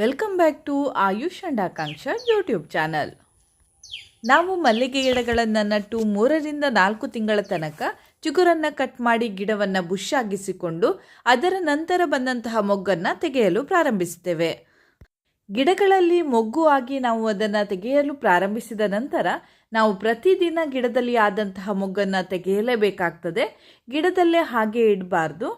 Welcome back to Ayush and Akanksha YouTube channel. ನಾವು ಮಲ್ಲಿಗೆ ಗಿಡಗಳನ್ನು ನಟ್ಟು ಮೂರರಿಂದ ನಾಲ್ಕು ತಿಂಗಳ ತನಕ ಚಿಗುರನ್ನು ಕಟ್ ಮಾಡಿ ಗಿಡವನ್ನು ಬುಷ್ ಆಗಿಸಿಕೊಂಡು ಅದರ ನಂತರ ಬಂದಂತಹ ಮೊಗ್ಗನ್ನು ತೆಗೆಯಲು ಪ್ರಾರಂಭಿಸುತ್ತೇವೆ. ಗಿಡಗಳಲ್ಲಿ ಮೊಗ್ಗು ಆಗಿ ನಾವು ಅದನ್ನು ತೆಗೆಯಲು ಪ್ರಾರಂಭಿಸಿದ ನಂತರ ನಾವು ಪ್ರತಿದಿನ ಗಿಡದಲ್ಲಿ ಆದಂತಹ ಮೊಗ್ಗನ್ನು ತೆಗೆಯಲೇಬೇಕಾಗ್ತದೆ. ಗಿಡದಲ್ಲೇ ಹಾಗೆ ಇಡಬಾರ್ದು.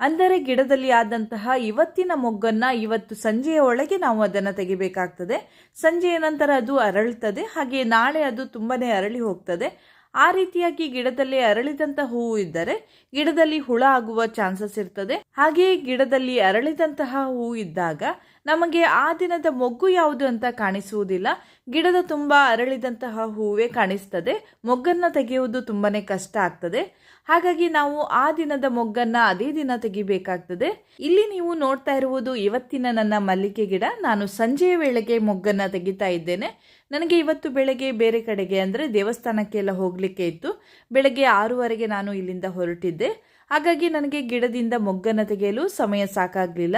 ಅಂದರೆ ಗಿಡದಲ್ಲಿ ಆದಂತಹ ಇವತ್ತಿನ ಮೊಗ್ಗನ್ನ ಇವತ್ತು ಸಂಜೆಯ ಒಳಗೆ ನಾವು ಅದನ್ನು ತೆಗಿಬೇಕಾಗ್ತದೆ. ಸಂಜೆಯ ನಂತರ ಅದು ಅರಳುತ್ತದೆ ಹಾಗೆ ನಾಳೆ ಅದು ತುಂಬಾ ಅರಳಿ ಹೋಗ್ತದೆ. ಆ ರೀತಿಯಾಗಿ ಗಿಡದಲ್ಲಿ ಅರಳಿದಂಥ ಹೂವು ಇದ್ದರೆ ಗಿಡದಲ್ಲಿ ಹುಳ ಆಗುವ ಚಾನ್ಸಸ್ ಇರ್ತದೆ. ಹಾಗೆಯೇ ಗಿಡದಲ್ಲಿ ಅರಳಿದಂತಹ ಹೂವು ಇದ್ದಾಗ ನಮಗೆ ಆ ದಿನದ ಮೊಗ್ಗು ಯಾವುದು ಅಂತ ಕಾಣಿಸುವುದಿಲ್ಲ. ಗಿಡದ ತುಂಬ ಅರಳಿದಂತಹ ಹೂವೇ ಕಾಣಿಸ್ತದೆ. ಮೊಗ್ಗನ್ನು ತೆಗೆಯುವುದು ತುಂಬಾನೇ ಕಷ್ಟ ಆಗ್ತದೆ. ಹಾಗಾಗಿ ನಾವು ಆ ದಿನದ ಮೊಗ್ಗನ್ನ ಅದೇ ದಿನ ತೆಗಿಬೇಕಾಗ್ತದೆ. ಇಲ್ಲಿ ನೀವು ನೋಡ್ತಾ ಇರುವುದು ಇವತ್ತಿನ ನನ್ನ ಮಲ್ಲಿಗೆ ಗಿಡ. ನಾನು ಸಂಜೆಯ ವೇಳೆಗೆ ಮೊಗ್ಗನ್ನ ತೆಗಿತಾ ಇದ್ದೇನೆ. ನನಗೆ ಇವತ್ತು ಬೆಳಗ್ಗೆ ಬೇರೆ ಕಡೆಗೆ ಅಂದರೆ ದೇವಸ್ಥಾನಕ್ಕೆಲ್ಲ ಹೋಗಲಿಕ್ಕೆ ಇತ್ತು. ಬೆಳಗ್ಗೆ ಆರೂವರೆಗೆ ನಾನು ಇಲ್ಲಿಂದ ಹೊರಟಿದ್ದೆ. ಹಾಗಾಗಿ ನನಗೆ ಗಿಡದಿಂದ ಮೊಗ್ಗನ್ನು ತೆಗೆಯಲು ಸಮಯ ಸಾಕಾಗಲಿಲ್ಲ.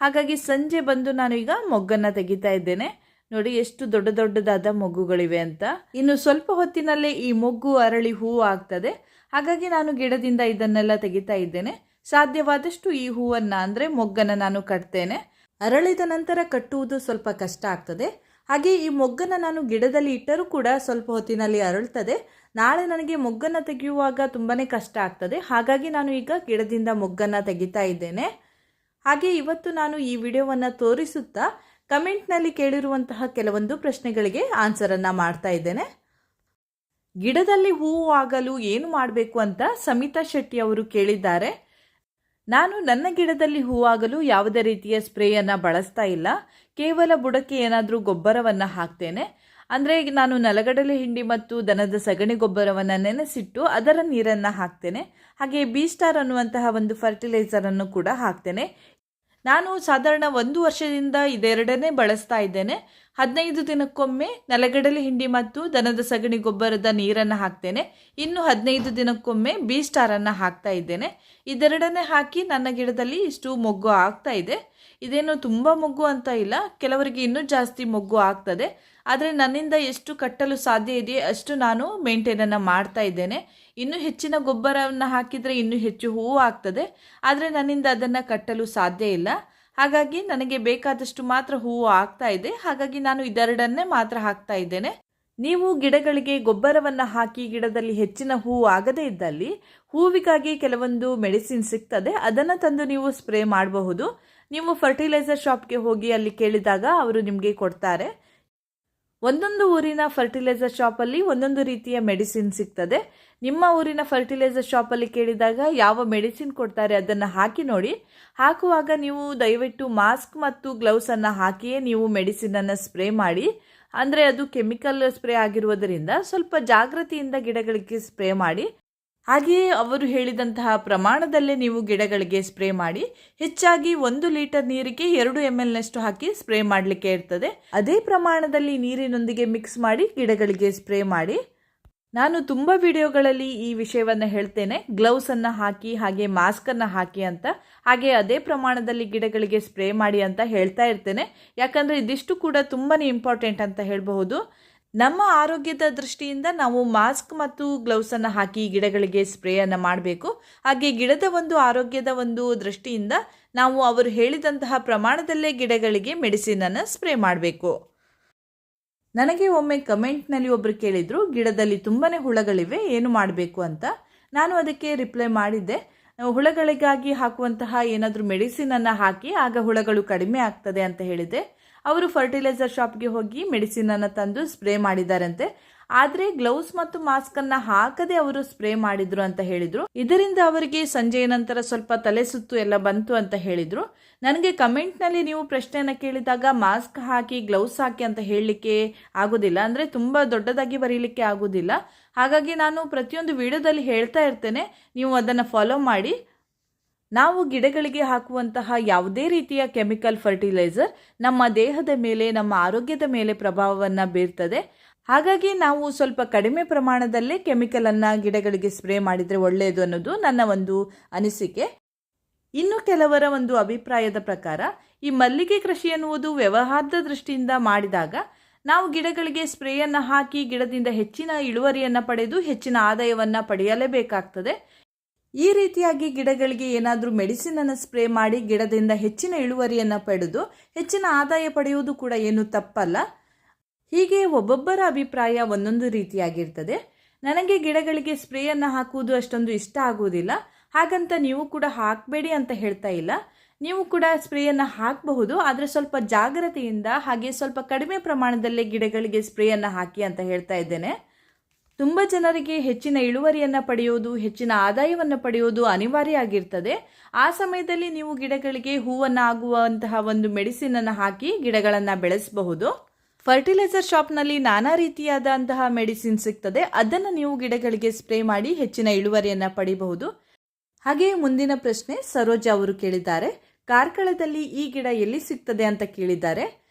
ಹಾಗಾಗಿ ಸಂಜೆ ಬಂದು ನಾನು ಈಗ ಮೊಗ್ಗನ್ನು ತೆಗಿತಾ ಇದ್ದೇನೆ. ನೋಡಿ ಎಷ್ಟು ದೊಡ್ಡ ದೊಡ್ಡದಾದ ಮೊಗ್ಗುಗಳಿವೆ ಅಂತ. ಇನ್ನು ಸ್ವಲ್ಪ ಹೊತ್ತಿನಲ್ಲೇ ಈ ಮೊಗ್ಗು, ಅರಳಿ ಹೂವು ಆಗ್ತದೆ. ಹಾಗಾಗಿ ನಾನು ಗಿಡದಿಂದ ಇದನ್ನೆಲ್ಲ ತೆಗಿತಾ ಇದ್ದೇನೆ. ಸಾಧ್ಯವಾದಷ್ಟು ಈ ಹೂವನ್ನು ಅಂದರೆ ಮೊಗ್ಗನ್ನು ನಾನು ಕಟ್ತೇನೆ. ಅರಳಿದ ನಂತರ ಕಟ್ಟುವುದು ಸ್ವಲ್ಪ ಕಷ್ಟ ಆಗ್ತದೆ. ಹಾಗೆ ಈ ಮೊಗ್ಗನ್ನು ನಾನು ಗಿಡದಲ್ಲಿ ಇಟ್ಟರೂ ಕೂಡ ಸ್ವಲ್ಪ ಹೊತ್ತಿನಲ್ಲಿ ಅರಳ್ತದೆ. ನಾಳೆ ನನಗೆ ಮೊಗ್ಗನ್ನು ತೆಗೆಯುವಾಗ ತುಂಬಾ ಕಷ್ಟ ಆಗ್ತದೆ. ಹಾಗಾಗಿ ನಾನು ಈಗ ಗಿಡದಿಂದ ಮೊಗ್ಗನ್ನು ತೆಗಿತಾ ಇದ್ದೇನೆ. ಹಾಗೆ ಇವತ್ತು ನಾನು ಈ ವಿಡಿಯೋವನ್ನು ತೋರಿಸುತ್ತಾ ಕಮೆಂಟ್ನಲ್ಲಿ ಕೇಳಿರುವಂತಹ ಕೆಲವೊಂದು ಪ್ರಶ್ನೆಗಳಿಗೆ ಆನ್ಸರನ್ನು ಮಾಡ್ತಾ ಇದ್ದೇನೆ. ಗಿಡದಲ್ಲಿ ಹೂವು ಆಗಲು ಏನು ಮಾಡಬೇಕು ಅಂತ ಸಮಿತಾ ಶೆಟ್ಟಿ ಅವರು ಕೇಳಿದ್ದಾರೆ. ನಾನು ನನ್ನ ಗಿಡದಲ್ಲಿ ಹೂವಾಗಲು ಯಾವುದೇ ರೀತಿಯ ಸ್ಪ್ರೇಯನ್ನು ಬಳಸ್ತಾ ಇಲ್ಲ. ಕೇವಲ ಬುಡಕ್ಕೆ ಏನಾದರೂ ಗೊಬ್ಬರವನ್ನು ಹಾಕ್ತೇನೆ. ಅಂದರೆ ನಾನು ನೆಲಗಡಲೆ ಹಿಂಡಿ ಮತ್ತು ದನದ ಸಗಣಿ ಗೊಬ್ಬರವನ್ನು ನೆನೆಸಿಟ್ಟು ಅದರ ನೀರನ್ನು ಹಾಕ್ತೇನೆ. ಹಾಗೆ ಬಿ ಸ್ಟಾರ್ ಅನ್ನುವಂತಹ ಒಂದು ಫರ್ಟಿಲೈಸರನ್ನು ಕೂಡ ಹಾಕ್ತೇನೆ. ನಾನು ಸಾಧಾರಣ ಒಂದು ವರ್ಷದಿಂದ ಇದೆರಡನ್ನೇ ಬಳಸ್ತಾ ಇದ್ದೇನೆ. ಹದಿನೈದು ದಿನಕ್ಕೊಮ್ಮೆ ನೆಲಗಡಲೆ ಹಿಂಡಿ ಮತ್ತು ದನದ ಸಗಣಿ ಗೊಬ್ಬರದ ನೀರನ್ನು ಹಾಕ್ತೇನೆ. ಇನ್ನು ಹದಿನೈದು ದಿನಕ್ಕೊಮ್ಮೆ ಬಿ ಸ್ಟಾರನ್ನು ಹಾಕ್ತಾ ಇದ್ದೇನೆ. ಇದೆರಡನ್ನೇ ಹಾಕಿ ನನ್ನ ಗಿಡದಲ್ಲಿ ಇಷ್ಟು ಮೊಗ್ಗು ಆಗ್ತಾ ಇದೆ. ಇದೇನು ತುಂಬ ಮೊಗ್ಗು ಅಂತ ಇಲ್ಲ, ಕೆಲವರಿಗೆ ಇನ್ನೂ ಜಾಸ್ತಿ ಮೊಗ್ಗು ಆಗ್ತದೆ. ಆದರೆ ನನ್ನಿಂದ ಎಷ್ಟು ಕಟ್ಟಲು ಸಾಧ್ಯ ಇದೆಯೇ ಅಷ್ಟು ನಾನು ಮೇಂಟೈನನ್ನು ಮಾಡ್ತಾ ಇದ್ದೇನೆ. ಇನ್ನೂ ಹೆಚ್ಚಿನ ಗೊಬ್ಬರವನ್ನು ಹಾಕಿದರೆ ಇನ್ನೂ ಹೆಚ್ಚು ಹೂವು ಆಗ್ತದೆ. ಆದರೆ ನನ್ನಿಂದ ಅದನ್ನು ಕಟ್ಟಲು ಸಾಧ್ಯ ಇಲ್ಲ. ಹಾಗಾಗಿ ನನಗೆ ಬೇಕಾದಷ್ಟು ಮಾತ್ರ ಹೂವು ಆಗ್ತಾ ಇದೆ. ಹಾಗಾಗಿ ನಾನು ಇದೆರಡನ್ನೇ ಮಾತ್ರ ಹಾಕ್ತಾ ಇದ್ದೇನೆ. ನೀವು ಗಿಡಗಳಿಗೆ ಗೊಬ್ಬರವನ್ನು ಹಾಕಿ ಗಿಡದಲ್ಲಿ ಹೆಚ್ಚಿನ ಹೂವು ಆಗದೇ ಇದ್ದಲ್ಲಿ ಹೂವಿಗಾಗಿ ಕೆಲವೊಂದು ಮೆಡಿಸಿನ್ ಸಿಗ್ತದೆ. ಅದನ್ನು ತಂದು ನೀವು ಸ್ಪ್ರೇ ಮಾಡಬಹುದು. ನೀವು ಫರ್ಟಿಲೈಸರ್ ಶಾಪ್ಗೆ ಹೋಗಿ ಅಲ್ಲಿ ಕೇಳಿದಾಗ ಅವರು ನಿಮಗೆ ಕೊಡ್ತಾರೆ. ಒಂದೊಂದು ಊರಿನ ಫರ್ಟಿಲೈಸರ್ ಶಾಪಲ್ಲಿ ಒಂದೊಂದು ರೀತಿಯ ಮೆಡಿಸಿನ್ ಸಿಗ್ತದೆ. ನಿಮ್ಮ ಊರಿನ ಫರ್ಟಿಲೈಸರ್ ಶಾಪಲ್ಲಿ ಕೇಳಿದಾಗ ಯಾವ ಮೆಡಿಸಿನ್ ಕೊಡ್ತಾರೆ ಅದನ್ನು ಹಾಕಿ ನೋಡಿ. ಹಾಕುವಾಗ ನೀವು ದಯವಿಟ್ಟು ಮಾಸ್ಕ್ ಮತ್ತು ಗ್ಲೌಸನ್ನು ಹಾಕಿಯೇ ನೀವು ಮೆಡಿಸಿನನ್ನು ಸ್ಪ್ರೇ ಮಾಡಿ. ಅಂದರೆ ಅದು ಕೆಮಿಕಲ್ ಸ್ಪ್ರೇ ಆಗಿರುವುದರಿಂದ ಸ್ವಲ್ಪ ಜಾಗೃತಿಯಿಂದ ಗಿಡಗಳಿಗೆ ಸ್ಪ್ರೇ ಮಾಡಿ. ಹಾಗೆಯೇ ಅವರು ಹೇಳಿದಂತಹ ಪ್ರಮಾಣದಲ್ಲೇ ನೀವು ಗಿಡಗಳಿಗೆ ಸ್ಪ್ರೇ ಮಾಡಿ, ಹೆಚ್ಚಾಗಿ ಒಂದು ಲೀಟರ್ ನೀರಿಗೆ ಎರಡು ಎಂ ಎಲ್ನಷ್ಟು ಹಾಕಿ ಸ್ಪ್ರೇ ಮಾಡಲಿಕ್ಕೆ ಇರ್ತದೆ. ಅದೇ ಪ್ರಮಾಣದಲ್ಲಿ ನೀರಿನೊಂದಿಗೆ ಮಿಕ್ಸ್ ಮಾಡಿ ಗಿಡಗಳಿಗೆ ಸ್ಪ್ರೇ ಮಾಡಿ. ನಾನು ತುಂಬ ವಿಡಿಯೋಗಳಲ್ಲಿ ಈ ವಿಷಯವನ್ನು ಹೇಳ್ತೇನೆ. ಗ್ಲೌಸನ್ನು ಹಾಕಿ, ಹಾಗೆ ಮಾಸ್ಕನ್ನು ಹಾಕಿ ಅಂತ. ಹಾಗೆ ಅದೇ ಪ್ರಮಾಣದಲ್ಲಿ ಗಿಡಗಳಿಗೆ ಸ್ಪ್ರೇ ಮಾಡಿ ಅಂತ ಹೇಳ್ತಾ ಇರ್ತೇನೆ. ಯಾಕಂದರೆ ಇದಿಷ್ಟು ಕೂಡ ತುಂಬಾ ಇಂಪಾರ್ಟೆಂಟ್ ಅಂತ ಹೇಳಬಹುದು. ನಮ್ಮ ಆರೋಗ್ಯದ ದೃಷ್ಟಿಯಿಂದ ನಾವು ಮಾಸ್ಕ್ ಮತ್ತು ಗ್ಲೌಸನ್ನು ಹಾಕಿ ಗಿಡಗಳಿಗೆ ಸ್ಪ್ರೇಯನ್ನು ಮಾಡಬೇಕು. ಹಾಗೆ ಗಿಡದ ಒಂದು ಆರೋಗ್ಯದ ಒಂದು ದೃಷ್ಟಿಯಿಂದ ನಾವು ಅವರು ಹೇಳಿದಂತಹ ಪ್ರಮಾಣದಲ್ಲೇ ಗಿಡಗಳಿಗೆ ಮೆಡಿಸಿನನ್ನು ಸ್ಪ್ರೇ ಮಾಡಬೇಕು. ನನಗೆ ಒಮ್ಮೆ ಕಮೆಂಟ್ನಲ್ಲಿ ಒಬ್ಬರು ಕೇಳಿದರು, ಗಿಡದಲ್ಲಿ ತುಂಬಾ ಹುಳಗಳಿವೆ, ಏನು ಮಾಡಬೇಕು ಅಂತ? ನಾನು ಅದಕ್ಕೆ ರಿಪ್ಲೈ ಮಾಡಿದ್ದೆ. ಹುಳಗಳಿಗಾಗಿ ಹಾಕುವಂತಹ ಏನಾದರೂ ಮೆಡಿಸಿನನ್ನು ಹಾಕಿ, ಆಗ ಹುಳಗಳು ಕಡಿಮೆ ಆಗ್ತದೆ ಅಂತ ಹೇಳಿದೆ ಅವರು ಫರ್ಟಿಲೈಸರ್ ಶಾಪ್ಗೆ ಹೋಗಿ ಮೆಡಿಸಿನನ್ನು ತಂದು ಸ್ಪ್ರೇ ಮಾಡಿದಾರಂತೆ. ಆದರೆ ಗ್ಲೌಸ್ ಮತ್ತು ಮಾಸ್ಕ್ ಅನ್ನ ಹಾಕದೆ ಅವರು ಸ್ಪ್ರೇ ಮಾಡಿದ್ರು ಅಂತ ಹೇಳಿದ್ರು. ಇದರಿಂದ ಅವರಿಗೆ ಸಂಜೆಯ ನಂತರ ಸ್ವಲ್ಪ ತಲೆ ಸುತ್ತು ಎಲ್ಲ ಬಂತು ಅಂತ ಹೇಳಿದ್ರು. ನನಗೆ ಕಮೆಂಟ್ನಲ್ಲಿ ನೀವು ಪ್ರಶ್ನೆಯನ್ನು ಕೇಳಿದಾಗ ಮಾಸ್ಕ್ ಹಾಕಿ ಗ್ಲೌಸ್ ಹಾಕಿ ಅಂತ ಹೇಳಲಿಕ್ಕೆ ಆಗೋದಿಲ್ಲ. ಅಂದರೆ ತುಂಬ ದೊಡ್ಡದಾಗಿ ಬರೀಲಿಕ್ಕೆ ಆಗೋದಿಲ್ಲ. ಹಾಗಾಗಿ ನಾನು ಪ್ರತಿಯೊಂದು ವಿಡಿಯೋದಲ್ಲಿ ಹೇಳ್ತಾ ಇರ್ತೇನೆ. ನೀವು ಅದನ್ನು ಫಾಲೋ ಮಾಡಿ. ನಾವು ಗಿಡಗಳಿಗೆ ಹಾಕುವಂತಹ ಯಾವುದೇ ರೀತಿಯ ಕೆಮಿಕಲ್ ಫರ್ಟಿಲೈಸರ್ ನಮ್ಮ ದೇಹದ ಮೇಲೆ, ನಮ್ಮ ಆರೋಗ್ಯದ ಮೇಲೆ ಪ್ರಭಾವವನ್ನು ಬೀರ್ತದೆ. ಹಾಗಾಗಿ ನಾವು ಸ್ವಲ್ಪ ಕಡಿಮೆ ಪ್ರಮಾಣದಲ್ಲೇ ಕೆಮಿಕಲನ್ನು ಗಿಡಗಳಿಗೆ ಸ್ಪ್ರೇ ಮಾಡಿದರೆ ಒಳ್ಳೆಯದು ಅನ್ನೋದು ನನ್ನ ಒಂದು ಅನಿಸಿಕೆ. ಇನ್ನು ಕೆಲವರ ಒಂದು ಅಭಿಪ್ರಾಯದ ಪ್ರಕಾರ, ಈ ಮಲ್ಲಿಗೆ ಕೃಷಿ ಎನ್ನುವುದು ವ್ಯವಹಾರದ ದೃಷ್ಟಿಯಿಂದ ಮಾಡಿದಾಗ, ನಾವು ಗಿಡಗಳಿಗೆ ಸ್ಪ್ರೇಯನ್ನು ಹಾಕಿ ಗಿಡದಿಂದ ಹೆಚ್ಚಿನ ಇಳುವರಿಯನ್ನು ಪಡೆದು ಹೆಚ್ಚಿನ ಆದಾಯವನ್ನು ಪಡೆಯಲೇಬೇಕಾಗ್ತದೆ. ಈ ರೀತಿಯಾಗಿ ಗಿಡಗಳಿಗೆ ಏನಾದರೂ ಮೆಡಿಸಿನನ್ನು ಸ್ಪ್ರೇ ಮಾಡಿ ಗಿಡದಿಂದ ಹೆಚ್ಚಿನ ಇಳುವರಿಯನ್ನು ಪಡೆದು ಹೆಚ್ಚಿನ ಆದಾಯ ಪಡೆಯುವುದು ಕೂಡ ಏನು ತಪ್ಪಲ್ಲ. ಹೀಗೆ ಒಬ್ಬೊಬ್ಬರ ಅಭಿಪ್ರಾಯ ಒಂದೊಂದು ರೀತಿಯಾಗಿರ್ತದೆ. ನನಗೆ ಗಿಡಗಳಿಗೆ ಸ್ಪ್ರೇಯನ್ನು ಹಾಕುವುದು ಅಷ್ಟೊಂದು ಇಷ್ಟ ಆಗುವುದಿಲ್ಲ. ಹಾಗಂತ ನೀವು ಕೂಡ ಹಾಕಬೇಡಿ ಅಂತ ಹೇಳ್ತಾ ಇಲ್ಲ. ನೀವು ಕೂಡ ಸ್ಪ್ರೇಯನ್ನು ಹಾಕಬಹುದು, ಆದರೆ ಸ್ವಲ್ಪ ಜಾಗ್ರತೆಯಿಂದ ಹಾಗೆ ಸ್ವಲ್ಪ ಕಡಿಮೆ ಪ್ರಮಾಣದಲ್ಲೇ ಗಿಡಗಳಿಗೆ ಸ್ಪ್ರೇಯನ್ನು ಹಾಕಿ ಅಂತ ಹೇಳ್ತಾ ಇದ್ದೇನೆ. ತುಂಬ ಜನರಿಗೆ ಹೆಚ್ಚಿನ ಇಳುವರಿಯನ್ನು ಪಡೆಯೋದು, ಹೆಚ್ಚಿನ ಆದಾಯವನ್ನು ಪಡೆಯೋದು ಅನಿವಾರ್ಯ ಆಗಿರ್ತದೆ ಆ ಸಮಯದಲ್ಲಿ ನೀವು ಗಿಡಗಳಿಗೆ ಹೂವನ್ನು ಆಗುವಂತಹ ಒಂದು ಮೆಡಿಸಿನನ್ನು ಹಾಕಿ ಗಿಡಗಳನ್ನು ಬೆಳೆಸಬಹುದು. ಫರ್ಟಿಲೈಸರ್ ಶಾಪ್ನಲ್ಲಿ ನಾನಾ ರೀತಿಯಾದಂತಹ ಮೆಡಿಸಿನ್ ಸಿಗ್ತದೆ. ಅದನ್ನು ನೀವು ಗಿಡಗಳಿಗೆ ಸ್ಪ್ರೇ ಮಾಡಿ ಹೆಚ್ಚಿನ ಇಳುವರಿಯನ್ನು ಪಡಿಬಹುದು. ಹಾಗೆಯೇ ಮುಂದಿನ ಪ್ರಶ್ನೆ ಸರೋಜಾ ಅವರು ಕೇಳಿದ್ದಾರೆ. ಕಾರ್ಕಳದಲ್ಲಿ ಈ ಗಿಡ ಎಲ್ಲಿ ಸಿಗ್ತದೆ ಅಂತ ಕೇಳಿದ್ದಾರೆ.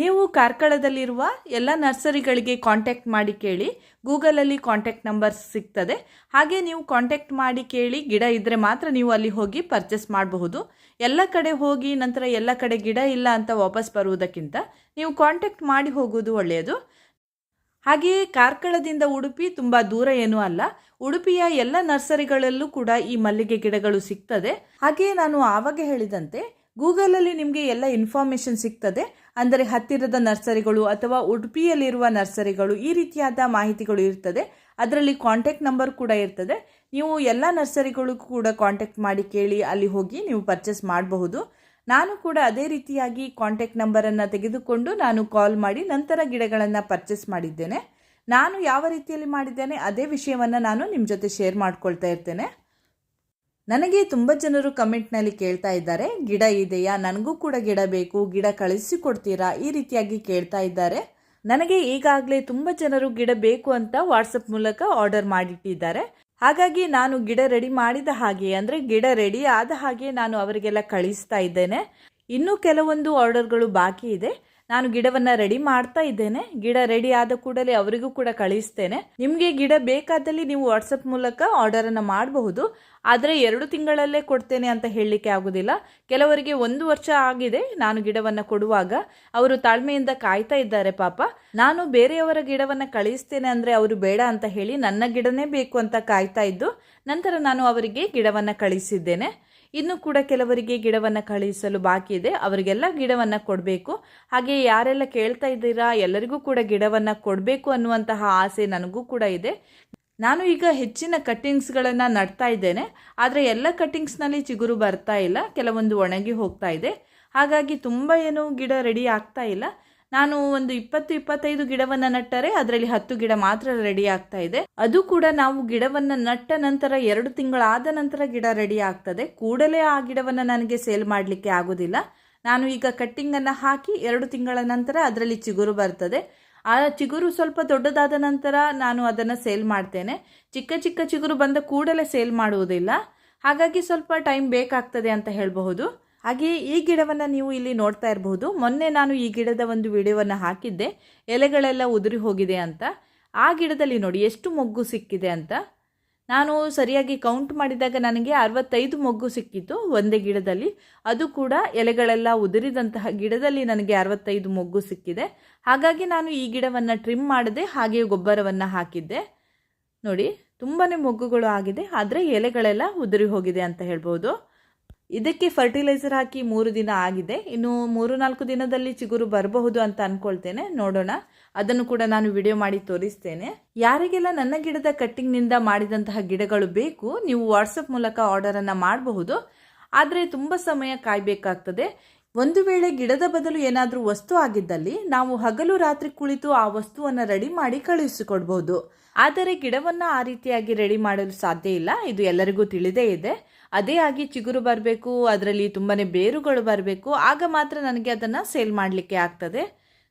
ನೀವು ಕಾರ್ಕಳದಲ್ಲಿರುವ ಎಲ್ಲ ನರ್ಸರಿಗಳಿಗೆ ಕಾಂಟ್ಯಾಕ್ಟ್ ಮಾಡಿ ಕೇಳಿ, ಗೂಗಲಲ್ಲಿ ಕಾಂಟ್ಯಾಕ್ಟ್ ನಂಬರ್ ಸಿಗ್ತದೆ. ಹಾಗೆ ನೀವು ಕಾಂಟ್ಯಾಕ್ಟ್ ಮಾಡಿ ಕೇಳಿ, ಗಿಡ ಇದ್ದರೆ ಮಾತ್ರ ನೀವು ಅಲ್ಲಿ ಹೋಗಿ ಪರ್ಚೇಸ್ ಮಾಡಬಹುದು. ಎಲ್ಲ ಕಡೆ ಹೋಗಿ, ನಂತರ ಎಲ್ಲ ಕಡೆ ಗಿಡ ಇಲ್ಲ ಅಂತ ವಾಪಸ್ ಬರುವುದಕ್ಕಿಂತ ನೀವು ಕಾಂಟ್ಯಾಕ್ಟ್ ಮಾಡಿ ಹೋಗುವುದು ಒಳ್ಳೆಯದು. ಹಾಗೆಯೇ ಕಾರ್ಕಳದಿಂದ ಉಡುಪಿ ತುಂಬ ದೂರ ಏನೂ ಅಲ್ಲ. ಉಡುಪಿಯ ಎಲ್ಲ ನರ್ಸರಿಗಳಲ್ಲೂ ಕೂಡ ಈ ಮಲ್ಲಿಗೆ ಗಿಡಗಳು ಸಿಗ್ತದೆ. ಹಾಗೆಯೇ ನಾನು ಆವಾಗ ಹೇಳಿದಂತೆ ಗೂಗಲಲ್ಲಿ ನಿಮಗೆ ಎಲ್ಲ ಇನ್ಫಾರ್ಮೇಷನ್ ಸಿಗ್ತದೆ. ಅಂದರೆ ಹತ್ತಿರದ ನರ್ಸರಿಗಳು ಅಥವಾ ಉಡುಪಿಯಲ್ಲಿರುವ ನರ್ಸರಿಗಳು ಈ ರೀತಿಯಾದ ಮಾಹಿತಿಗಳು ಇರ್ತದೆ. ಅದರಲ್ಲಿ ಕಾಂಟ್ಯಾಕ್ಟ್ ನಂಬರ್ ಕೂಡ ಇರ್ತದೆ. ನೀವು ಎಲ್ಲ ನರ್ಸರಿಗಳು ಕೂಡ ಕಾಂಟ್ಯಾಕ್ಟ್ ಮಾಡಿ ಕೇಳಿ ಅಲ್ಲಿ ಹೋಗಿ ನೀವು ಪರ್ಚೇಸ್ ಮಾಡಬಹುದು. ನಾನು ಕೂಡ ಅದೇ ರೀತಿಯಾಗಿ ಕಾಂಟ್ಯಾಕ್ಟ್ ನಂಬರನ್ನು ತೆಗೆದುಕೊಂಡು ನಾನು ಕಾಲ್ ಮಾಡಿ ನಂತರ ಗಿಡಗಳನ್ನು ಪರ್ಚೇಸ್ ಮಾಡಿದ್ದೇನೆ. ನಾನು ಯಾವ ರೀತಿಯಲ್ಲಿ ಮಾಡಿದ್ದೇನೆ ಅದೇ ವಿಷಯವನ್ನು ನಾನು ನಿಮ್ಮ ಜೊತೆ ಶೇರ್ ಮಾಡ್ಕೊಳ್ತಾ ಇರ್ತೇನೆ. ನನಗೆ ತುಂಬ ಜನರು ಕಮೆಂಟ್ನಲ್ಲಿ ಕೇಳ್ತಾ ಇದ್ದಾರೆ, ಗಿಡ ಇದೆಯಾ? ನನಗೂ ಕೂಡ ಗಿಡ ಬೇಕು, ಗಿಡ ಕಳಿಸಿಕೊಡ್ತೀರಾ? ಈ ರೀತಿಯಾಗಿ ಕೇಳ್ತಾ ಇದ್ದಾರೆ. ನನಗೆ ಈಗಾಗಲೇ ತುಂಬ ಜನರು ಗಿಡ ಬೇಕು ಅಂತ ವಾಟ್ಸಪ್ ಮೂಲಕ ಆರ್ಡರ್ ಮಾಡಿಟ್ಟಿದ್ದಾರೆ. ಹಾಗಾಗಿ ನಾನು ಗಿಡ ರೆಡಿ ಮಾಡಿದ ಹಾಗೆ, ಅಂದರೆ ಗಿಡ ರೆಡಿ ಆದ ಹಾಗೆ ನಾನು ಅವರಿಗೆಲ್ಲ ಕಳಿಸ್ತಾ ಇದ್ದೇನೆ. ಇನ್ನೂ ಕೆಲವೊಂದು ಆರ್ಡರ್ಗಳು ಬಾಕಿ ಇದೆ. ನಾನು ಗಿಡವನ್ನು ರೆಡಿ ಮಾಡ್ತಾ ಇದ್ದೇನೆ. ಗಿಡ ರೆಡಿ ಆದ ಕೂಡಲೇ ಅವರಿಗೂ ಕೂಡ ಕಳಿಸ್ತೇನೆ. ನಿಮಗೆ ಗಿಡ ಬೇಕಾದಲ್ಲಿ ನೀವು ವಾಟ್ಸಪ್ ಮೂಲಕ ಆರ್ಡರನ್ನು ಮಾಡಬಹುದು. ಆದರೆ ಎರಡು ತಿಂಗಳಲ್ಲೇ ಕೊಡ್ತೇನೆ ಅಂತ ಹೇಳಲಿಕ್ಕೆ ಆಗೋದಿಲ್ಲ. ಕೆಲವರಿಗೆ ಒಂದು ವರ್ಷ ಆಗಿದೆ ನಾನು ಗಿಡವನ್ನು ಕೊಡುವಾಗ. ಅವರು ತಾಳ್ಮೆಯಿಂದ ಕಾಯ್ತಾ ಇದ್ದಾರೆ ಪಾಪ. ನಾನು ಬೇರೆಯವರ ಗಿಡವನ್ನು ಕಳಿಸ್ತೇನೆ ಅಂದರೆ ಅವರು ಬೇಡ ಅಂತ ಹೇಳಿ ನನ್ನ ಗಿಡನೇ ಬೇಕು ಅಂತ ಕಾಯ್ತಾ ಇದ್ದು ನಂತರ ನಾನು ಅವರಿಗೆ ಗಿಡವನ್ನು ಕಳಿಸಿದ್ದೇನೆ. ಇನ್ನು ಕೂಡ ಕೆಲವರಿಗೆ ಗಿಡವನ್ನು ಕಳುಹಿಸಲು ಬಾಕಿ ಇದೆ. ಅವರಿಗೆಲ್ಲ ಗಿಡವನ್ನು ಕೊಡಬೇಕು. ಹಾಗೆ ಯಾರೆಲ್ಲ ಕೇಳ್ತಾ ಇದ್ದೀರಾ, ಎಲ್ಲರಿಗೂ ಕೂಡ ಗಿಡವನ್ನು ಕೊಡಬೇಕು ಅನ್ನುವಂತಹ ಆಸೆ ನನಗೂ ಕೂಡ ಇದೆ. ನಾನು ಈಗ ಹೆಚ್ಚಿನ ಕಟ್ಟಿಂಗ್ಸ್ಗಳನ್ನು ನಡ್ತಾ ಇದ್ದೇನೆ. ಆದರೆ ಎಲ್ಲ ಕಟ್ಟಿಂಗ್ಸ್ನಲ್ಲಿ ಚಿಗುರು ಬರ್ತಾ ಇಲ್ಲ. ಕೆಲವೊಂದು ಒಣಗಿ ಹೋಗ್ತಾ ಇದೆ. ಹಾಗಾಗಿ ತುಂಬ ಏನು ಗಿಡ ರೆಡಿ ಆಗ್ತಾ ಇಲ್ಲ. ನಾನು ಒಂದು ಇಪ್ಪತ್ತು ಇಪ್ಪತ್ತೈದು ಗಿಡವನ್ನು ನಟ್ಟರೆ ಅದರಲ್ಲಿ ಹತ್ತು ಗಿಡ ಮಾತ್ರ ರೆಡಿ ಆಗ್ತಾ ಇದೆ. ಅದು ಕೂಡ ನಾವು ಗಿಡವನ್ನು ನಟ್ಟ ನಂತರ ಎರಡು ತಿಂಗಳಾದ ನಂತರ ಗಿಡ ರೆಡಿ ಆಗ್ತದೆ. ಕೂಡಲೇ ಆ ಗಿಡವನ್ನು ನನಗೆ ಸೇಲ್ ಮಾಡಲಿಕ್ಕೆ ಆಗೋದಿಲ್ಲ. ನಾನು ಈಗ ಕಟ್ಟಿಂಗನ್ನು ಹಾಕಿ ಎರಡು ತಿಂಗಳ ನಂತರ ಅದರಲ್ಲಿ ಚಿಗುರು ಬರ್ತದೆ. ಆ ಚಿಗುರು ಸ್ವಲ್ಪ ದೊಡ್ಡದಾದ ನಂತರ ನಾನು ಅದನ್ನು ಸೇಲ್ ಮಾಡ್ತೇನೆ. ಚಿಕ್ಕ ಚಿಕ್ಕ ಚಿಗುರು ಬಂದ ಕೂಡಲೇ ಸೇಲ್ ಮಾಡುವುದಿಲ್ಲ. ಹಾಗಾಗಿ ಸ್ವಲ್ಪ ಟೈಮ್ ಬೇಕಾಗ್ತದೆ ಅಂತ ಹೇಳಬಹುದು. ಹಾಗೆಯೇ ಈ ಗಿಡವನ್ನು ನೀವು ಇಲ್ಲಿ ನೋಡ್ತಾ ಇರಬಹುದು. ಮೊನ್ನೆ ನಾನು ಈ ಗಿಡದ ಒಂದು ವಿಡಿಯೋವನ್ನು ಹಾಕಿದ್ದೆ. ಎಲೆಗಳೆಲ್ಲ ಉದುರಿ ಹೋಗಿದೆ ಅಂತ. ಆ ಗಿಡದಲ್ಲಿ ನೋಡಿ ಎಷ್ಟು ಮೊಗ್ಗು ಸಿಕ್ಕಿದೆ ಅಂತ. ನಾನು ಸರಿಯಾಗಿ ಕೌಂಟ್ ಮಾಡಿದಾಗ ನನಗೆ ಅರವತ್ತೈದು ಮೊಗ್ಗು ಸಿಕ್ಕಿತ್ತು ಒಂದೇ ಗಿಡದಲ್ಲಿ. ಅದು ಕೂಡ ಎಲೆಗಳೆಲ್ಲ ಉದುರಿದಂತಹ ಗಿಡದಲ್ಲಿ ನನಗೆ ಅರವತ್ತೈದು ಮೊಗ್ಗು ಸಿಕ್ಕಿದೆ. ಹಾಗಾಗಿ ನಾನು ಈ ಗಿಡವನ್ನು ಟ್ರಿಮ್ ಮಾಡದೆ ಹಾಗೆಯೇ ಗೊಬ್ಬರವನ್ನು ಹಾಕಿದ್ದೆ. ನೋಡಿ ತುಂಬಾ ಮೊಗ್ಗುಗಳು ಆಗಿದೆ. ಆದರೆ ಎಲೆಗಳೆಲ್ಲ ಉದುರಿ ಹೋಗಿದೆ ಅಂತ ಹೇಳ್ಬೋದು ಇದಕ್ಕೆ ಫರ್ಟಿಲೈಸರ್ ಹಾಕಿ ಮೂರು ದಿನ ಆಗಿದೆ. ಇನ್ನು ಮೂರು ನಾಲ್ಕು ದಿನದಲ್ಲಿ ಚಿಗುರು ಬರಬಹುದು ಅಂತ ಅನ್ಕೊಳ್ತೇನೆ. ನೋಡೋಣ. ಅದನ್ನು ಕೂಡ ನಾನು ವಿಡಿಯೋ ಮಾಡಿ ತೋರಿಸ್ತೇನೆ. ಯಾರಿಗೆಲ್ಲ ನನ್ನ ಗಿಡದ ಕಟ್ಟಿಂಗ್ನಿಂದ ಮಾಡಿದಂತಹ ಗಿಡಗಳು ಬೇಕು, ನೀವು ವಾಟ್ಸಪ್ ಮೂಲಕ ಆರ್ಡರನ್ನು ಮಾಡಬಹುದು. ಆದರೆ ತುಂಬ ಸಮಯ ಕಾಯಬೇಕಾಗ್ತದೆ. ಒಂದು ವೇಳೆ ಗಿಡದ ಬದಲು ಏನಾದರೂ ವಸ್ತು ಆಗಿದ್ದಲ್ಲಿ ನಾವು ಹಗಲು ರಾತ್ರಿ ಕುಳಿತು ಆ ವಸ್ತುವನ್ನು ರೆಡಿ ಮಾಡಿ ಕಳುಹಿಸಿಕೊಡ್ಬೋದು. ಆದರೆ ಗಿಡವನ್ನು ಆ ರೀತಿಯಾಗಿ ರೆಡಿ ಮಾಡಲು ಸಾಧ್ಯ ಇಲ್ಲ. ಇದು ಎಲ್ಲರಿಗೂ ತಿಳಿದೇ ಇದೆ. ಅದೇ ಆಗಿ ಚಿಗುರು ಬರಬೇಕು, ಅದರಲ್ಲಿ ತುಂಬಾ ಬೇರುಗಳು ಬರಬೇಕು. ಆಗ ಮಾತ್ರ ನನಗೆ ಅದನ್ನು ಸೇಲ್ ಮಾಡಲಿಕ್ಕೆ ಆಗ್ತದೆ.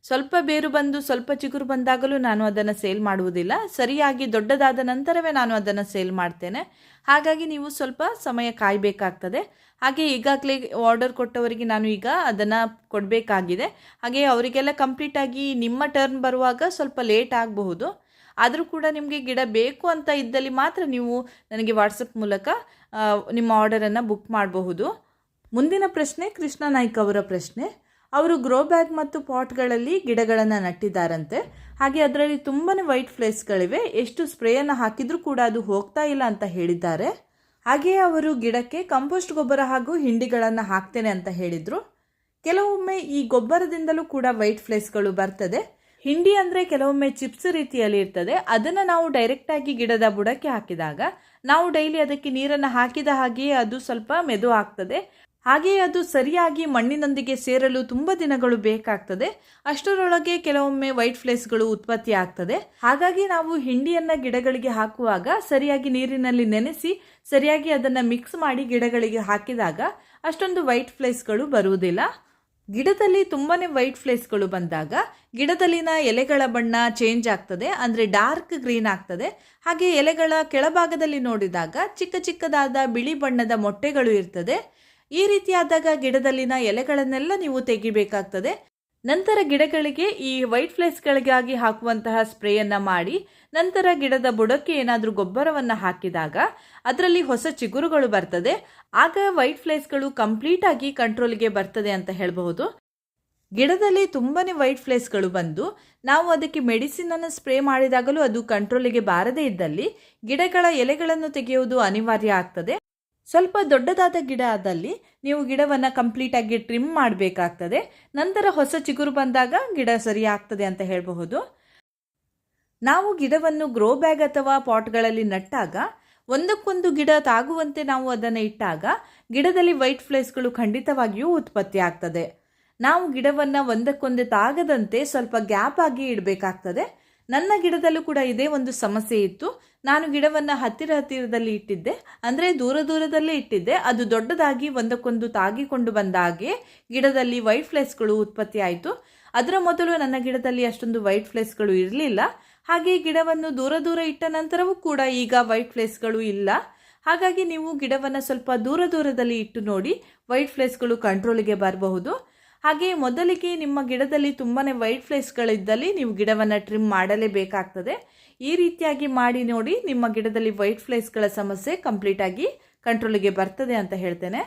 ಸ್ವಲ್ಪ ಬೇರು ಬಂದು ಸ್ವಲ್ಪ ಚಿಗುರು ಬಂದಾಗಲೂ ನಾನು ಅದನ್ನು ಸೇಲ್ ಮಾಡುವುದಿಲ್ಲ. ಸರಿಯಾಗಿ ದೊಡ್ಡದಾದ ನಂತರವೇ ನಾನು ಅದನ್ನು ಸೇಲ್ ಮಾಡ್ತೇನೆ. ಹಾಗಾಗಿ ನೀವು ಸ್ವಲ್ಪ ಸಮಯ ಕಾಯಬೇಕಾಗ್ತದೆ. ಹಾಗೆ ಈಗಾಗಲೇ ಆರ್ಡರ್ ಕೊಟ್ಟವರಿಗೆ ನಾನು ಈಗ ಅದನ್ನು ಕೊಡಬೇಕಾಗಿದೆ. ಹಾಗೆ ಅವರಿಗೆಲ್ಲ ಕಂಪ್ಲೀಟಾಗಿ ನಿಮ್ಮ ಟರ್ನ್ ಬರುವಾಗ ಸ್ವಲ್ಪ ಲೇಟ್ ಆಗಬಹುದು. ಆದರೂ ಕೂಡ ನಿಮಗೆ ಗಿಡ ಬೇಕು ಅಂತ ಇದ್ದಲ್ಲಿ ಮಾತ್ರ ನೀವು ನನಗೆ ವಾಟ್ಸಪ್ ಮೂಲಕ ನಿಮ್ಮ ಆರ್ಡರನ್ನು ಬುಕ್ ಮಾಡಬಹುದು. ಮುಂದಿನ ಪ್ರಶ್ನೆ ಕೃಷ್ಣ ನಾಯ್ಕ ಅವರ ಪ್ರಶ್ನೆ. ಅವರು ಗ್ರೋ ಬ್ಯಾಗ್ ಮತ್ತು ಪಾಟ್ಗಳಲ್ಲಿ ಗಿಡಗಳನ್ನು ನಟ್ಟಿದ್ದಾರಂತೆ. ಹಾಗೆ ಅದರಲ್ಲಿ ತುಂಬಾ ವೈಟ್ ಫ್ಲೇಸ್ಗಳಿವೆ ಎಷ್ಟು ಸ್ಪ್ರೇಯನ್ನು ಹಾಕಿದರೂ ಕೂಡ ಅದು ಹೋಗ್ತಾ ಇಲ್ಲ ಅಂತ ಹೇಳಿದ್ದಾರೆ. ಹಾಗೆಯೇ ಅವರು ಗಿಡಕ್ಕೆ ಕಂಪೋಸ್ಟ್ ಗೊಬ್ಬರ ಹಾಗೂ ಹಿಂಡಿಗಳನ್ನು ಹಾಕ್ತೇನೆ ಅಂತ ಹೇಳಿದರು. ಕೆಲವೊಮ್ಮೆ ಈ ಗೊಬ್ಬರದಿಂದಲೂ ಕೂಡ ವೈಟ್ ಫ್ಲೇಸ್ಗಳು ಬರ್ತದೆ. ಹಿಂಡಿ ಅಂದರೆ ಕೆಲವೊಮ್ಮೆ ಚಿಪ್ಸ್ ರೀತಿಯಲ್ಲಿ ಇರ್ತದೆ. ಅದನ್ನು ನಾವು ಡೈರೆಕ್ಟಾಗಿ ಗಿಡದ ಬುಡಕ್ಕೆ ಹಾಕಿದಾಗ ನಾವು ಡೈಲಿ ಅದಕ್ಕೆ ನೀರನ್ನು ಹಾಕಿದ ಹಾಗೆಯೇ ಅದು ಸ್ವಲ್ಪ ಮೆದು ಆಗ್ತದೆ. ಹಾಗೆಯೇ ಅದು ಸರಿಯಾಗಿ ಮಣ್ಣಿನೊಂದಿಗೆ ಸೇರಲು ತುಂಬ ದಿನಗಳು ಬೇಕಾಗ್ತದೆ. ಅಷ್ಟರೊಳಗೆ ಕೆಲವೊಮ್ಮೆ ವೈಟ್ ಫ್ಲೇಸ್ಗಳು ಉತ್ಪತ್ತಿ ಆಗ್ತದೆ. ಹಾಗಾಗಿ ನಾವು ಹಿಂಡಿಯನ್ನು ಗಿಡಗಳಿಗೆ ಹಾಕುವಾಗ ಸರಿಯಾಗಿ ನೀರಿನಲ್ಲಿ ನೆನೆಸಿ ಸರಿಯಾಗಿ ಅದನ್ನು ಮಿಕ್ಸ್ ಮಾಡಿ ಗಿಡಗಳಿಗೆ ಹಾಕಿದಾಗ ಅಷ್ಟೊಂದು ವೈಟ್ ಫ್ಲೇಸ್ಗಳು ಬರುವುದಿಲ್ಲ. ಗಿಡದಲ್ಲಿ ತುಂಬಾ ವೈಟ್ ಫ್ಲೇಸ್ಗಳು ಬಂದಾಗ ಗಿಡದಲ್ಲಿನ ಎಲೆಗಳ ಬಣ್ಣ ಚೇಂಜ್ ಆಗ್ತದೆ, ಅಂದರೆ ಡಾರ್ಕ್ ಗ್ರೀನ್ ಆಗ್ತದೆ. ಹಾಗೆ ಎಲೆಗಳ ಕೆಳಭಾಗದಲ್ಲಿ ನೋಡಿದಾಗ ಚಿಕ್ಕ ಚಿಕ್ಕದಾದ ಬಿಳಿ ಬಣ್ಣದ ಮೊಟ್ಟೆಗಳು ಇರ್ತದೆ. ಈ ರೀತಿಯಾದಾಗ ಗಿಡದಲ್ಲಿನ ಎಲೆಗಳನ್ನೆಲ್ಲ ನೀವು ತೆಗಿಬೇಕಾಗ್ತದೆ. ನಂತರ ಗಿಡಗಳಿಗೆ ಈ ವೈಟ್ ಫ್ಲೇಸ್ಗಳಿಗಾಗಿ ಹಾಕುವಂತಹ ಸ್ಪ್ರೇಯನ್ನು ಮಾಡಿ, ನಂತರ ಗಿಡದ ಬುಡಕ್ಕೆ ಏನಾದರೂ ಗೊಬ್ಬರವನ್ನು ಹಾಕಿದಾಗ ಅದರಲ್ಲಿ ಹೊಸ ಚಿಗುರುಗಳು ಬರ್ತದೆ. ಆಗ ವೈಟ್ ಫ್ಲೇಸ್ಗಳು ಕಂಪ್ಲೀಟ್ ಆಗಿ ಕಂಟ್ರೋಲ್ಗೆ ಬರ್ತದೆ ಅಂತ ಹೇಳಬಹುದು. ಗಿಡದಲ್ಲಿ ತುಂಬಾ ವೈಟ್ ಫ್ಲೇಸ್ಗಳು ಬಂದು, ನಾವು ಅದಕ್ಕೆ ಮೆಡಿಸಿನನ್ನು ಸ್ಪ್ರೇ ಮಾಡಿದಾಗಲೂ ಅದು ಕಂಟ್ರೋಲಿಗೆ ಬಾರದೇ ಇದ್ದಲ್ಲಿ ಗಿಡಗಳ ಎಲೆಗಳನ್ನು ತೆಗೆಯುವುದು ಅನಿವಾರ್ಯ ಆಗ್ತದೆ. ಸ್ವಲ್ಪ ದೊಡ್ಡದಾದ ಗಿಡ ಆದಲ್ಲಿ ನೀವು ಗಿಡವನ್ನು ಕಂಪ್ಲೀಟಾಗಿ ಟ್ರಿಮ್ ಮಾಡಬೇಕಾಗ್ತದೆ. ನಂತರ ಹೊಸ ಚಿಗುರು ಬಂದಾಗ ಗಿಡ ಸರಿ ಅಂತ ಹೇಳಬಹುದು. ನಾವು ಗಿಡವನ್ನು ಗ್ರೋ ಬ್ಯಾಗ್ ಅಥವಾ ಪಾಟ್ಗಳಲ್ಲಿ ನಟ್ಟಾಗ ಒಂದಕ್ಕೊಂದು ಗಿಡ ತಾಗುವಂತೆ ನಾವು ಅದನ್ನು ಇಟ್ಟಾಗ ಗಿಡದಲ್ಲಿ ವೈಟ್ ಫ್ಲೇಸ್ಗಳು ಖಂಡಿತವಾಗಿಯೂ ಉತ್ಪತ್ತಿ ಆಗ್ತದೆ. ನಾವು ಗಿಡವನ್ನು ಒಂದಕ್ಕೊಂದು ತಾಗದಂತೆ ಸ್ವಲ್ಪ ಗ್ಯಾಪ್ ಆಗಿ ಇಡಬೇಕಾಗ್ತದೆ. ನನ್ನ ಗಿಡದಲ್ಲೂ ಕೂಡ ಇದೇ ಒಂದು ಸಮಸ್ಯೆ ಇತ್ತು. ನಾನು ಗಿಡವನ್ನು ಹತ್ತಿರ ಹತ್ತಿರದಲ್ಲಿ ಇಟ್ಟಿದ್ದೆ. ಅಂದರೆ ದೂರ ದೂರದಲ್ಲೇ ಇಟ್ಟಿದ್ದೆ. ಅದು ದೊಡ್ಡದಾಗಿ ಒಂದಕ್ಕೊಂದು ತಾಗಿಕೊಂಡು ಬಂದಾಗೆ ಗಿಡದಲ್ಲಿ ವೈಟ್ ಫ್ಲೇಸ್ಗಳು ಉತ್ಪತ್ತಿ ಆಯಿತು. ಅದರ ಮೊದಲು ನನ್ನ ಗಿಡದಲ್ಲಿ ಅಷ್ಟೊಂದು ವೈಟ್ ಫ್ಲೇಸ್ಗಳು ಇರಲಿಲ್ಲ. ಹಾಗೆ ಗಿಡವನ್ನು ದೂರ ದೂರ ಇಟ್ಟ ನಂತರವೂ ಕೂಡ ಈಗ ವೈಟ್ ಫ್ಲೇಸ್ಗಳು ಇಲ್ಲ. ಹಾಗಾಗಿ ನೀವು ಗಿಡವನ್ನು ಸ್ವಲ್ಪ ದೂರ ದೂರದಲ್ಲಿ ಇಟ್ಟು ನೋಡಿ ವೈಟ್ ಫ್ಲೇಸ್ಗಳು ಕಂಟ್ರೋಲಿಗೆ ಬರಬಹುದು. ಹಾಗೆ ಮೊದಲಿಗೆ ನಿಮ್ಮ ಗಿಡದಲ್ಲಿ ತುಂಬಾ ವೈಟ್ ಫ್ಲೇಸ್ಗಳಿದ್ದಲ್ಲಿ ನೀವು ಗಿಡವನ್ನು ಟ್ರಿಮ್ ಮಾಡಲೇಬೇಕಾಗ್ತದೆ. ಈ ರೀತಿಯಾಗಿ ಮಾಡಿ ನೋಡಿ ನಿಮ್ಮ ಗಿಡದಲ್ಲಿ ವೈಟ್ ಫ್ಲೇಸ್ಗಳ ಸಮಸ್ಯೆ ಕಂಪ್ಲೀಟಾಗಿ ಕಂಟ್ರೋಲಿಗೆ ಬರ್ತದೆ ಅಂತ ಹೇಳ್ತೇನೆ.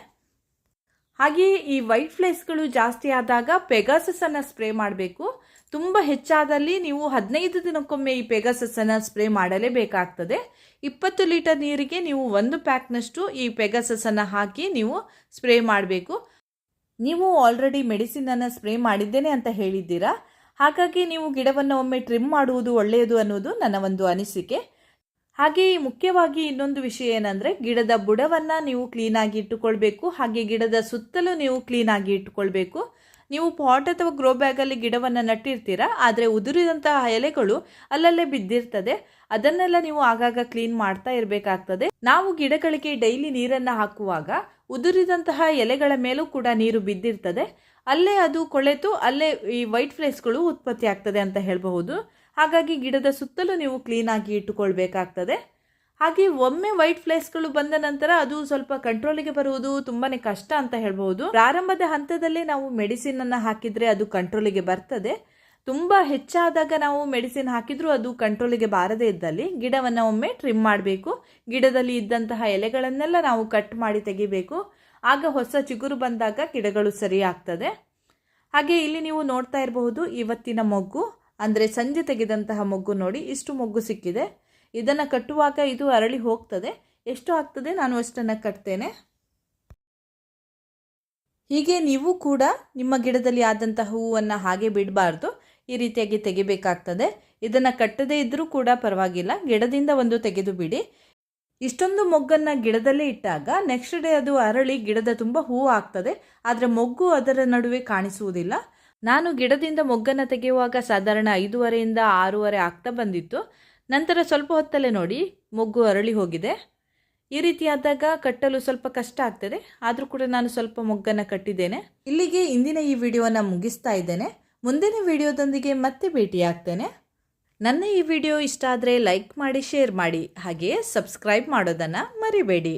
ಹಾಗೆಯೇ ಈ ವೈಟ್ ಫ್ಲೇಸ್ಗಳು ಜಾಸ್ತಿ ಆದಾಗ ಪೆಗಾಸಸನ್ನು ಸ್ಪ್ರೇ ಮಾಡಬೇಕು. ತುಂಬ ಹೆಚ್ಚಾದಲ್ಲಿ ನೀವು ಹದಿನೈದು ದಿನಕ್ಕೊಮ್ಮೆ ಈ ಪೆಗಾಸಸನ್ನು ಸ್ಪ್ರೇ ಮಾಡಲೇಬೇಕಾಗ್ತದೆ. ಇಪ್ಪತ್ತು ಲೀಟರ್ ನೀರಿಗೆ ನೀವು ಒಂದು ಪ್ಯಾಕ್ನಷ್ಟು ಈ ಪೆಗಾಸಸನ್ನು ಹಾಕಿ ನೀವು ಸ್ಪ್ರೇ ಮಾಡಬೇಕು. ನೀವು ಆಲ್ರೆಡಿ ಮೆಡಿಸಿನನ್ನು ಸ್ಪ್ರೇ ಮಾಡಿದ್ದೇನೆ ಅಂತ ಹೇಳಿದ್ದೀರಾ? ಹಾಗಾಗಿ ನೀವು ಗಿಡವನ್ನು ಒಮ್ಮೆ ಟ್ರಿಮ್ ಮಾಡುವುದು ಒಳ್ಳೆಯದು ಅನ್ನೋದು ನನ್ನ ಒಂದು ಅನಿಸಿಕೆ. ಹಾಗೆ ಮುಖ್ಯವಾಗಿ ಇನ್ನೊಂದು ವಿಷಯ ಏನಂದರೆ, ಗಿಡದ ಬುಡವನ್ನು ನೀವು ಕ್ಲೀನಾಗಿ ಇಟ್ಟುಕೊಳ್ಬೇಕು, ಹಾಗೆ ಗಿಡದ ಸುತ್ತಲೂ ನೀವು ಕ್ಲೀನಾಗಿ ಇಟ್ಟುಕೊಳ್ಬೇಕು. ನೀವು ಪಾಟ್ ಅಥವಾ ಗ್ರೋ ಬ್ಯಾಗಲ್ಲಿ ಗಿಡವನ್ನು ನಟ್ಟಿರ್ತೀರಾ, ಆದರೆ ಉದುರಿದಂತಹ ಎಲೆಗಳು ಅಲ್ಲಲ್ಲೇ ಬಿದ್ದಿರ್ತದೆ. ಅದನ್ನೆಲ್ಲ ನೀವು ಆಗಾಗ ಕ್ಲೀನ್ ಮಾಡ್ತಾ ಇರಬೇಕಾಗ್ತದೆ. ನಾವು ಗಿಡಗಳಿಗೆ ಡೈಲಿ ನೀರನ್ನು ಹಾಕುವಾಗ ಉದುರಿದಂತಹ ಎಲೆಗಳ ಮೇಲೂ ಕೂಡ ನೀರು ಬಿದ್ದಿರ್ತದೆ. ಅಲ್ಲೇ ಅದು ಕೊಳೆತು, ಅಲ್ಲೇ ಈ ವೈಟ್ ಫ್ಲೇಸ್ಗಳು ಉತ್ಪತ್ತಿ ಆಗ್ತದೆ ಅಂತ ಹೇಳಬಹುದು. ಹಾಗಾಗಿ ಗಿಡದ ಸುತ್ತಲೂ ನೀವು ಕ್ಲೀನಾಗಿ ಇಟ್ಟುಕೊಳ್ಬೇಕಾಗ್ತದೆ. ಹಾಗೆ ಒಮ್ಮೆ ವೈಟ್ ಫ್ಲೇಸ್ಗಳು ಬಂದ ನಂತರ ಅದು ಸ್ವಲ್ಪ ಕಂಟ್ರೋಲಿಗೆ ಬರುವುದು ತುಂಬಾನೇ ಕಷ್ಟ ಅಂತ ಹೇಳಬಹುದು. ಪ್ರಾರಂಭದ ಹಂತದಲ್ಲೇ ನಾವು ಮೆಡಿಸಿನ್ ಅನ್ನ ಹಾಕಿದ್ರೆ ಅದು ಕಂಟ್ರೋಲಿಗೆ ಬರ್ತದೆ. ತುಂಬಾ ಹೆಚ್ಚಾದಾಗ ನಾವು ಮೆಡಿಸಿನ್ ಹಾಕಿದರೂ ಅದು ಕಂಟ್ರೋಲಿಗೆ ಬಾರದೇ ಇದ್ದಲ್ಲಿ ಗಿಡವನ್ನು ಒಮ್ಮೆ ಟ್ರಿಮ್ ಮಾಡಬೇಕು. ಗಿಡದಲ್ಲಿ ಇದ್ದಂತಹ ಎಲೆಗಳನ್ನೆಲ್ಲ ನಾವು ಕಟ್ ಮಾಡಿ ತೆಗಿಬೇಕು. ಆಗ ಹೊಸ ಚಿಗುರು ಬಂದಾಗ ಗಿಡಗಳು ಸರಿ ಹಾಗೆ ಇಲ್ಲಿ ನೀವು ನೋಡ್ತಾ ಇರಬಹುದು ಇವತ್ತಿನ ಮೊಗ್ಗು. ಅಂದರೆ ಸಂಜೆ ತೆಗೆದಂತಹ ಮೊಗ್ಗು ನೋಡಿ ಇಷ್ಟು ಮೊಗ್ಗು ಸಿಕ್ಕಿದೆ. ಇದನ್ನು ಕಟ್ಟುವಾಗ ಇದು ಅರಳಿ ಹೋಗ್ತದೆ. ಎಷ್ಟು ಆಗ್ತದೆ ನಾನು ಅಷ್ಟನ್ನು ಕಟ್ತೇನೆ. ಹೀಗೆ ನೀವು ಕೂಡ ನಿಮ್ಮ ಗಿಡದಲ್ಲಿ ಆದಂತಹ ಹೂವನ್ನು ಹಾಗೆ ಬಿಡಬಾರ್ದು. ಈ ರೀತಿಯಾಗಿ ತೆಗಿಬೇಕಾಗ್ತದೆ. ಇದನ್ನು ಕಟ್ಟದೇ ಇದ್ದರೂ ಕೂಡ ಪರವಾಗಿಲ್ಲ. ಗಿಡದಿಂದ ಒಂದು ತೆಗೆದು ಬಿಡಿ ಇಷ್ಟೊಂದು ಮೊಗ್ಗನ್ನು ಗಿಡದಲ್ಲೇ ಇಟ್ಟಾಗ ನೆಕ್ಸ್ಟ್ ಡೇ ಅದು ಅರಳಿ ಗಿಡದ ತುಂಬ ಹೂವು ಆಗ್ತದೆ. ಆದರೆ ಮೊಗ್ಗು ಅದರ ನಡುವೆ ಕಾಣಿಸುವುದಿಲ್ಲ. ನಾನು ಗಿಡದಿಂದ ಮೊಗ್ಗನ್ನು ತೆಗೆಯುವಾಗ ಸಾಧಾರಣ ಐದೂವರೆಯಿಂದ ಆರೂವರೆ ಆಗ್ತಾ ಬಂದಿತ್ತು. ನಂತರ ಸ್ವಲ್ಪ ಹೊತ್ತಲ್ಲೇ ನೋಡಿ ಮೊಗ್ಗು ಅರಳಿ ಹೋಗಿದೆ. ಈ ರೀತಿಯಾದಾಗ ಕಟ್ಟಲು ಸ್ವಲ್ಪ ಕಷ್ಟ ಆಗ್ತದೆ. ಆದರೂ ಕೂಡ ನಾನು ಸ್ವಲ್ಪ ಮೊಗ್ಗನ್ನು ಕಟ್ಟಿದ್ದೇನೆ. ಇಲ್ಲಿಗೆ ಇಂದಿನ ಈ ವಿಡಿಯೋನ ಮುಗಿಸ್ತಾ ಇದ್ದೇನೆ. ಮುಂದಿನ ವಿಡಿಯೋದೊಂದಿಗೆ ಮತ್ತೆ ಭೇಟಿಯಾಗ್ತೇನೆ. ನನ್ನ ಈ ವಿಡಿಯೋ ಇಷ್ಟ ಆದರೆ ಲೈಕ್ ಮಾಡಿ, ಶೇರ್ ಮಾಡಿ, ಹಾಗೆಯೇ ಸಬ್ಸ್ಕ್ರೈಬ್ ಮಾಡೋದನ್ನು ಮರಿಬೇಡಿ.